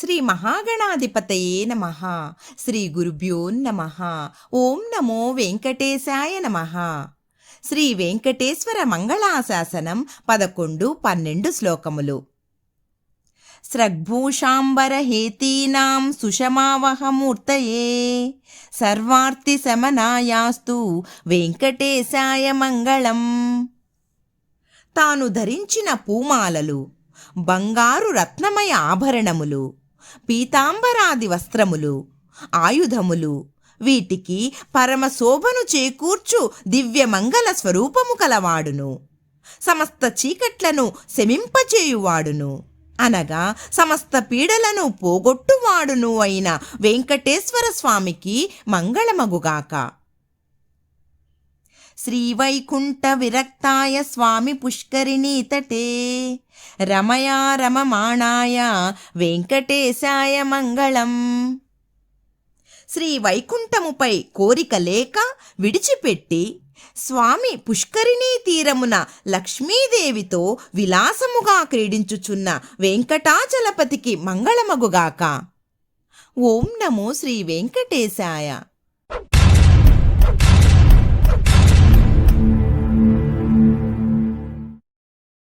శ్రీ మహాగణాధిపతయే నమ. శ్రీ గురుభ్యో నమ. ఓం నమో వెంకటేశాయ నమ. శ్రీ వెంకటేశ్వర మంగళాశాసనం పదకొండు పన్నెండు శ్లోకములు. స్రగ్భూషాంబరహేతీనాం సుషమావహమూర్తయే. సర్వార్థి శమనాయాస్తు వెంకటేశాయ మంగళం. తాను ధరించిన పూమాలలు బంగారు రత్నమయ ఆభరణములు. పీతాంబరాది వస్త్రములు ఆయుధములు. వీటికి పరమ శోభను చేకూర్చు దివ్యమంగళ స్వరూపము కలవాడును. సమస్త చీకట్లను శమింపచేయువాడును. అనగా సమస్త పీడలను పోగొట్టువాడును అయిన వెంకటేశ్వర స్వామికి మంగళమగుగాక. శ్రీవైకుంఠ విరక్తాయ స్వామి పుష్కరిణీ తటే రమయా రమమాణాయ వెంకటేశాయ మంగళం శ్రీ వైకుంఠముపై కోరిక లేక విడిచిపెట్టి స్వామి పుష్కరిణీ తీరమున లక్ష్మీదేవితో విలాసముగా క్రీడించుచున్న వెంకటాచలపతికి మంగళమగుగాక. ఓం నమో శ్రీ వెంకటేశాయ.